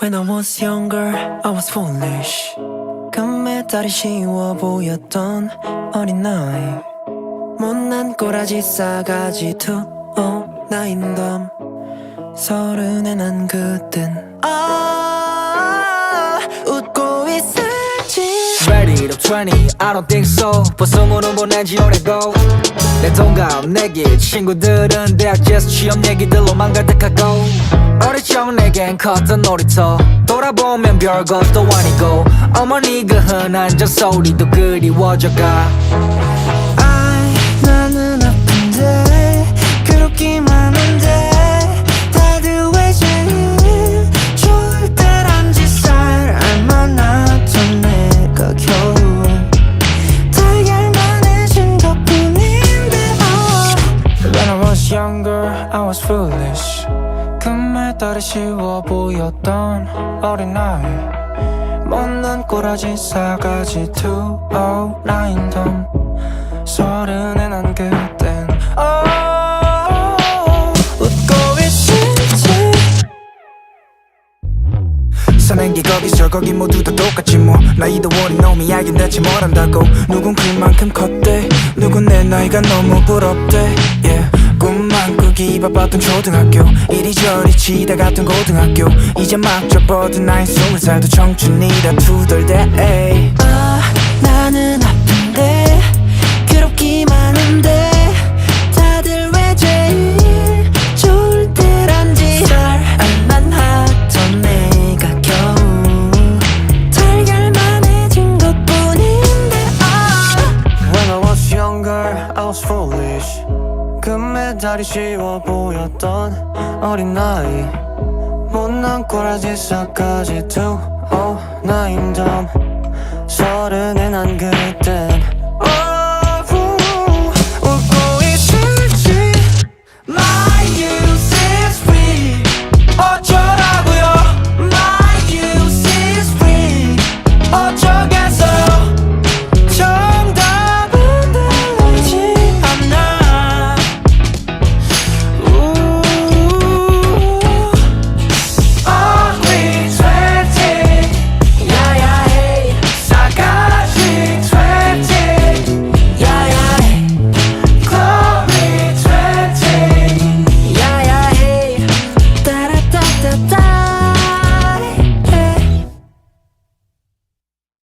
When I was younger, I was foolish. 금메달이 쉬워 보였던 어린 나이. 못난 꼬라지 싸가지 투어 나인 덤. 서른에 난 그땐 아 웃고 있을지 Ready to 20, I don't think so 벌써 문은 보낸 지 오래고 내 동갑 내길 친구들은 대학 재수 취업 얘기들로만 가득하고 어릴 적 내겐 컸던 놀이터. 돌아보면 별것도 아니고 어머니가 흔한 잔소리도 그리워져가. 아이 나는 아픈데 괴롭기만 한데 다들 왜 제일 좋을 때란지 잘 알만 하던 내가 겨우 달걀만해진 것뿐인데 oh. Foolish 금메달이 쉬워 보였던 어린 나이. 못난 꼬라지 투어 나인 덤 서른에 난 그땐 oh, 웃고 있을지. 게 거기서 거기 모두 다 똑같지 뭐. 나이도 어린 놈이 알긴 대체 뭘 안다고. 누군 그만큼 컸대? 누군 내 나이가 너무 부럽대 바빴던 초등학교 이리저리 지나갔던 고등학교 이제 막 접어든 나이 스물 살도 청춘이라 투덜대 에이. 아 나는 아픈데 괴롭기만 한데 다들 왜 제일 좋을 때란지 잘 알만하던 내가 겨우 달걀만 해진 것뿐인데. When I was younger I was foolish 달이 쉬워 보였던 어린 나이. 못난 꼬라지 싸가지 두어 나인 덤 서른에 난 그땐